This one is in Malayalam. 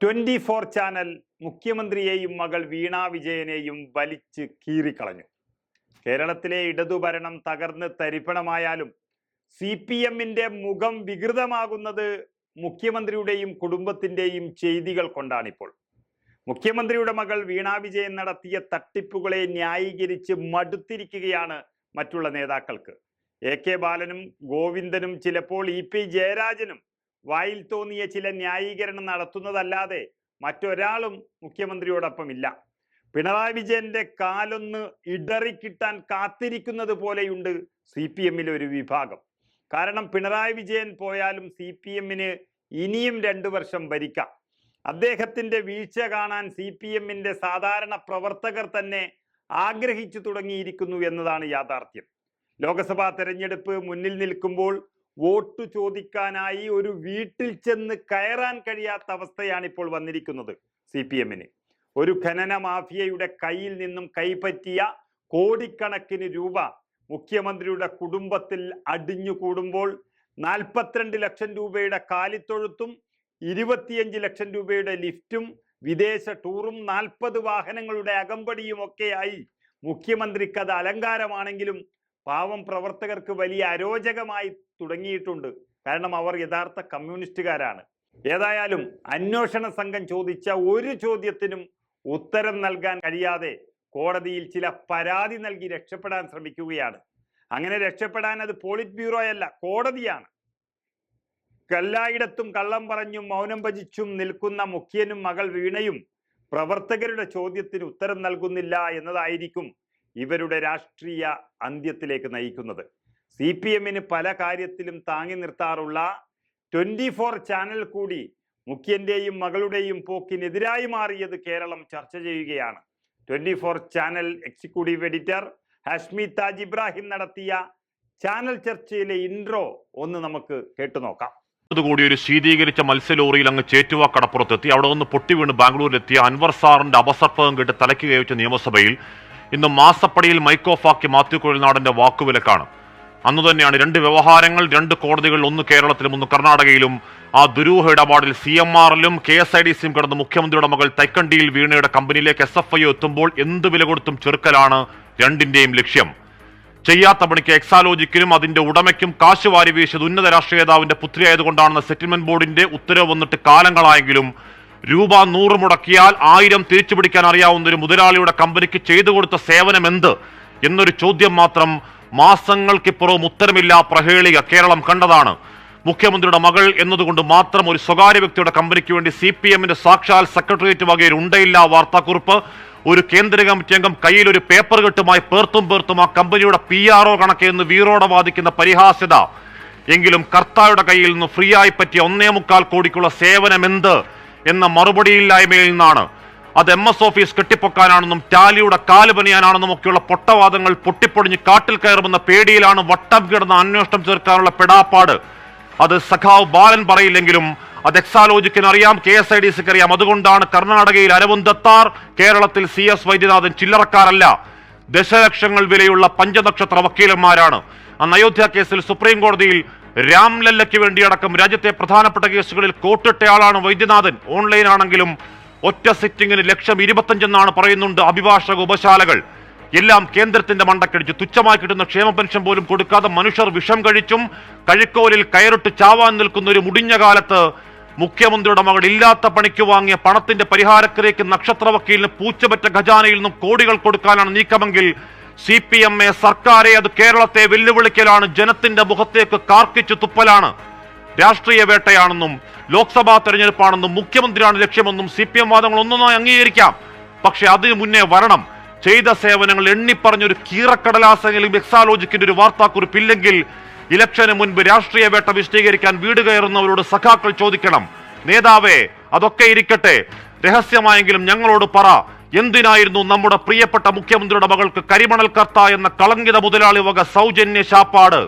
ട്വന്റി ഫോർ ചാനൽ മുഖ്യമന്ത്രിയെയും മകൾ വീണ വിജയനെയും വലിച്ച് കീറിക്കളഞ്ഞു. കേരളത്തിലെ ഇടതുഭരണം തകർന്ന് തരിപ്പണമായാലും സി പി എമ്മിന്റെ മുഖം വികൃതമാകുന്നത് മുഖ്യമന്ത്രിയുടെയും കുടുംബത്തിന്റെയും ചെയ്തികൾ കൊണ്ടാണിപ്പോൾ. മുഖ്യമന്ത്രിയുടെ മകൾ വീണ വിജയൻ നടത്തിയ തട്ടിപ്പുകളെ ന്യായീകരിച്ച് മടുത്തിരിക്കുകയാണ് മറ്റുള്ള നേതാക്കൾക്ക്. എ കെ ബാലനും ഗോവിന്ദനും ചിലപ്പോൾ ഇ പി ജയരാജനും വായിൽ തോന്നിയ ചില ന്യായീകരണം നടത്തുന്നതല്ലാതെ മറ്റൊരാളും മുഖ്യമന്ത്രിയോടൊപ്പം ഇല്ല പിണറായി വിജയന്റെ കാലൊന്ന് ഇടറിക്കിട്ടാൻ കാത്തിരിക്കുന്നത് പോലെയുണ്ട് സി പി എമ്മിലെ ഒരു വിഭാഗം. കാരണം പിണറായി വിജയൻ പോയാലും സി പി എമ്മിന് ഇനിയും രണ്ടു വർഷം ഭരിക്കാം. അദ്ദേഹത്തിന്റെ വീഴ്ച കാണാൻ സി പി എമ്മിന്റെ സാധാരണ പ്രവർത്തകർ തന്നെ ആഗ്രഹിച്ചു തുടങ്ങിയിരിക്കുന്നു എന്നതാണ് യാഥാർത്ഥ്യം. ലോക്സഭാ തെരഞ്ഞെടുപ്പ് മുന്നിൽ നിൽക്കുമ്പോൾ വോട്ട് ചോദിക്കാനായി ഒരു വീട്ടിൽ ചെന്ന് കയറാൻ കഴിയാത്ത അവസ്ഥയാണ് ഇപ്പോൾ വന്നിരിക്കുന്നത് സി പി എമ്മിന് ഒരു ഖനന മാഫിയയുടെ കയ്യിൽ നിന്നും കൈപ്പറ്റിയ കോടിക്കണക്കിന് രൂപ മുഖ്യമന്ത്രിയുടെ കുടുംബത്തിൽ അടിഞ്ഞുകൂടുമ്പോൾ നാൽപ്പത്തിരണ്ട് ലക്ഷം രൂപയുടെ കാലിത്തൊഴുത്തും ഇരുപത്തിയഞ്ച് ലക്ഷം രൂപയുടെ ലിഫ്റ്റും വിദേശ ടൂറും നാൽപ്പത് വാഹനങ്ങളുടെ അകമ്പടിയും ഒക്കെയായി മുഖ്യമന്ത്രിക്ക് അത് അലങ്കാരമാണെങ്കിലും പാവം പ്രവർത്തകർക്ക് വലിയ അരോചകമായി തുടങ്ങിയിട്ടുണ്ട്. കാരണം അവർ യഥാർത്ഥ കമ്മ്യൂണിസ്റ്റുകാരാണ്. ഏതായാലും അന്വേഷണ സംഘം ചോദിച്ച ഒരു ചോദ്യത്തിനും ഉത്തരം നൽകാൻ കഴിയാതെ കോടതിയിൽ ചില പരാതി നൽകി രക്ഷപ്പെടാൻ ശ്രമിക്കുകയാണ്. അങ്ങനെ രക്ഷപ്പെടാൻ അത് പോളിറ്റ് ബ്യൂറോയല്ല കോടതിയാണ്. എല്ലായിടത്തും കള്ളം പറഞ്ഞും മൗനം ഭജിച്ചും നിൽക്കുന്ന മുഖ്യനും മകൾ വീണയും പ്രവർത്തകരുടെ ചോദ്യത്തിന് ഉത്തരം നൽകുന്നില്ല എന്നതായിരിക്കും ഇവരുടെ രാഷ്ട്രീയ അന്ത്യത്തിലേക്ക് നയിക്കുന്നത്. സി പി എമ്മിന് പല കാര്യത്തിലും താങ്ങി നിർത്താറുള്ള ട്വന്റി ഫോർ ചാനൽ കൂടി മുഖ്യന്റെയും മകളുടെയും പോക്കിനെതിരായി മാറിയത് കേരളം ചർച്ച ചെയ്യുകയാണ്. Twenty four channel executive editor Hashmi Taj Ibrahim നടത്തിയ ചാനൽ ചർച്ചയിലെ ഇൻട്രോ ഒന്ന് നമുക്ക് കേട്ടു നോക്കാം. കൂടി ഒരു ശീതീകരിച്ച മത്സ്യലോറിയിൽ അങ്ങ് ചേറ്റുവ കടപ്പുറത്തെത്തി. അവിടെ നിന്ന് പൊട്ടിവീണ് ബാംഗ്ലൂരിലെത്തിയ അൻവർ സാറിന്റെ അപസർപ്പകം കേട്ട് തലയ്ക്ക് നിയമസഭയിൽ ഇന്ന് മാസപ്പടിയിൽ മൈക്കോഫാക്കി മാത്യു കുഴൽനാടന്റെ വാക്കുവിലക്കാണ്. അന്നു തന്നെയാണ് രണ്ട് വ്യവഹാരങ്ങൾ രണ്ട് കോടതികൾ ഒന്ന് കേരളത്തിലും ഒന്ന് കർണാടകയിലും. ആ ദുരൂഹ ഇടപാടിൽ സി എം ആറിലും കെ എസ് ഐ ഡി സിയും കിടന്ന് മുഖ്യമന്ത്രിയുടെ മകൾ തൈക്കണ്ടിയിൽ വീണയുടെ കമ്പനിയിലേക്ക് എസ് എഫ് ഐ എത്തുമ്പോൾ എന്ത് വില കൊടുത്തും ചെറുക്കലാണ് രണ്ടിന്റെയും ലക്ഷ്യം. ചെയ്യാത്ത പണിക്ക് എക്സാലോജിക്കിലും അതിന്റെ ഉടമയ്ക്കും കാശ് വാരി വീശിയത് ഉന്നത രാഷ്ട്രീയ നേതാവിന്റെ പുത്രിയായതുകൊണ്ടാണെന്ന സെറ്റിൽമെന്റ് ബോർഡിന്റെ ഉത്തരവ് വന്നിട്ട് കാലങ്ങളായെങ്കിലും രൂപ നൂറ് മുടക്കിയാൽ ആയിരം തിരിച്ചു പിടിക്കാൻ അറിയാവുന്ന ഒരു മുതലാളിയുടെ കമ്പനിക്ക് ചെയ്തു കൊടുത്ത സേവനം എന്ത്? എന്നൊരു ചോദ്യം മാത്രം മാസങ്ങൾക്കിപ്പുറവും ഉത്തരമില്ല പ്രഹേളിക കേരളം കണ്ടതാണ്. മുഖ്യമന്ത്രിയുടെ മകൾ എന്നതുകൊണ്ട് മാത്രം ഒരു സ്വകാര്യ വ്യക്തിയുടെ കമ്പനിക്ക് വേണ്ടി സി പി എമ്മിന്റെ സാക്ഷാൽ സെക്രട്ടേറിയറ്റ് വകയിൽ ഉണ്ടയില്ല വാർത്താക്കുറിപ്പ്. ഒരു കേന്ദ്ര കമ്മിറ്റി അംഗം കയ്യിൽ ഒരു പേപ്പർ കെട്ടുമായി പേർത്തും പേർത്തും ആ കമ്പനിയുടെ പി ആർ ഒ കണക്കെന്ന് വീറോടെ വാദിക്കുന്ന പരിഹാസ്യത. എങ്കിലും കർത്തായുടെ കയ്യിൽ നിന്ന് ഫ്രീ ആയി പറ്റിയ ഒന്നേ മുക്കാൽ കോടിക്കുള്ള സേവനം എന്ത്? എന്ന മറുപടിയില്ലായ്മയിൽ നിന്നാണ്. അത് എം എസ് ഓഫീസ് കെട്ടിപ്പൊക്കാനാണെന്നും ടാലിയുടെ കാൽ പണിയാനാണെന്നും ഒക്കെയുള്ള പൊട്ടവാദങ്ങൾ പൊട്ടിപ്പൊടിഞ്ഞ് കാട്ടിൽ കയറുമെന്ന പേടിയിലാണ് വട്ടം കിടന്ന അന്വേഷണം ചേർക്കാനുള്ള പെടാപ്പാട്. അത് സഖാവ് ബാലൻ പറയില്ലെങ്കിലും അത് എക്സാലോജിക്കിന് അറിയാം കെ എസ് ഐ ഡി സിക്ക് അറിയാം. അതുകൊണ്ടാണ് കർണാടകയിൽ അരവിന്ദ് ദത്താർ കേരളത്തിൽ സി എസ് വൈദ്യനാഥൻ ചില്ലറക്കാരല്ല. ദശലക്ഷങ്ങൾ വിലയുള്ള പഞ്ചനക്ഷത്ര വക്കീലന്മാരാണ്. അന്ന് അയോധ്യ കേസിൽ സുപ്രീം കോടതിയിൽ രാംലല്ലയ്ക്ക് വേണ്ടിയടക്കം രാജ്യത്തെ പ്രധാനപ്പെട്ട കേസുകളിൽ കോട്ടിട്ടയാളാണ് വൈദ്യനാഥൻ. ഓൺലൈൻ ആണെങ്കിലും ഒറ്റ സിറ്റിംഗിന് ലക്ഷം ഇരുപത്തഞ്ചെന്നാണ് പറയുന്നുണ്ട് അഭിഭാഷക ഉപശാലകൾ. എല്ലാം കേന്ദ്രത്തിന്റെ മണ്ടക്കടിച്ചു തുച്ഛമായി കിട്ടുന്ന ക്ഷേമ പെൻഷൻ പോലും കൊടുക്കാതെ മനുഷ്യർ വിഷം കഴിച്ചും കഴുക്കോലിൽ കയറിട്ട് ചാവാൻ നിൽക്കുന്ന ഒരു മുടിഞ്ഞ കാലത്ത് മുഖ്യമന്ത്രിയുടെ മകൾ ഇല്ലാത്ത പണിക്ക് വാങ്ങിയ പണത്തിന്റെ പരിഹാരത്തിലേക്ക് നക്ഷത്ര വക്കീലിന് പൂച്ചപറ്റ ഖജാനയിൽ നിന്നും കോടികൾ കൊടുക്കാനാണ് നീക്കമെങ്കിൽ സി പി എം എ സർക്കാരെ അത് കേരളത്തെ വെല്ലുവിളിക്കലാണ് ജനത്തിന്റെ മുഖത്തേക്ക് കാർക്കിച്ചു തുപ്പലാണ്. രാഷ്ട്രീയ വേട്ടയാണെന്നും ലോക്സഭാ തെരഞ്ഞെടുപ്പാണെന്നും മുഖ്യമന്ത്രിയാണ് ലക്ഷ്യമെന്നും സി പി എം വാദങ്ങൾ ഒന്നൊന്നായി അംഗീകരിക്കാം. പക്ഷെ അതിനു മുന്നേ വരണം. ചെയ്ത സേവനങ്ങൾ എണ്ണിപ്പറഞ്ഞൊരു കീറക്കടലാസെങ്കിലും എക്സാലോജിക്കിന്റെ ഒരു വാർത്താക്കുറിപ്പില്ലെങ്കിൽ ഇലക്ഷന് മുൻപ് രാഷ്ട്രീയ വേട്ട വിശദീകരിക്കാൻ വീട് കയറുന്നവരോട് സഖാക്കൾ ചോദിക്കണം. നേതാവേ അതൊക്കെ ഇരിക്കട്ടെ. രഹസ്യമായെങ്കിലും ഞങ്ങളോട് പറ. എന്തിനായിരുന്നു നമ്മുടെ പ്രിയപ്പെട്ട മുഖ്യമന്ത്രിയുടെ മകൾക്ക് കരിമണൽ കർത്ത എന്ന കളങ്കിത മുതലാളി വക സൗജന്യ ശാപ്പാട്?